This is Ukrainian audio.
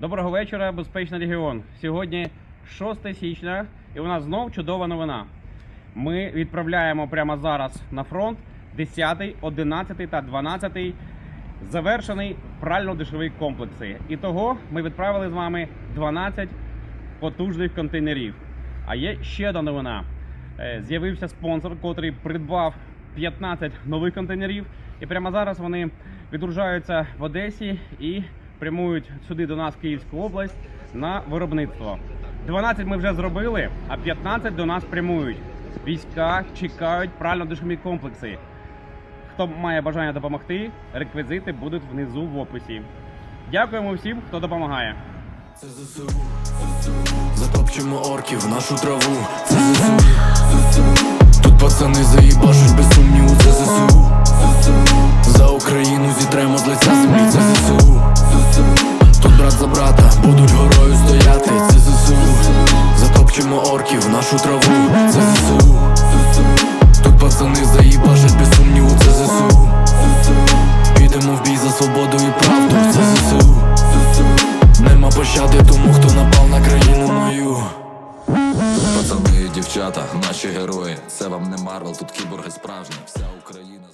Доброго вечора, безпечний регіон. Сьогодні 6 січня, і у нас знов чудова новина. Ми відправляємо прямо зараз на фронт 10, 11 та 12 завершений прально-душовий комплекси. І того ми відправили з вами 12 потужних контейнерів. А є ще одна новина. Е, З'явився спонсор, котрий придбав 15 нових контейнерів. І прямо зараз вони відгружаються в Одесі і прямують сюди до нас в Київську область на виробництво. 12 ми вже зробили, а 15 до нас прямують. Війська чекають прально-душові комплекси. Хто має бажання допомогти, реквізити будуть внизу в описі. Дякуємо всім, хто допомагає. Це ЗСУ, затопчемо орків в нашу траву. Це ЗСУ, тут пацани заїбашуть без сумніву. Це ЗСУ, горою стояти. Це ЗСУ, затопчемо орків в нашу траву. Це ЗСУ, тут пацани заїбашуть без сумніву. Це ЗСУ, підемо в бій за свободу і правду. Це ЗСУ. Нема пощади тому, хто напав на країну мою. Пацани дівчата, наші герої. Це вам не Марвел, тут кіборги справжні. Вся Україна.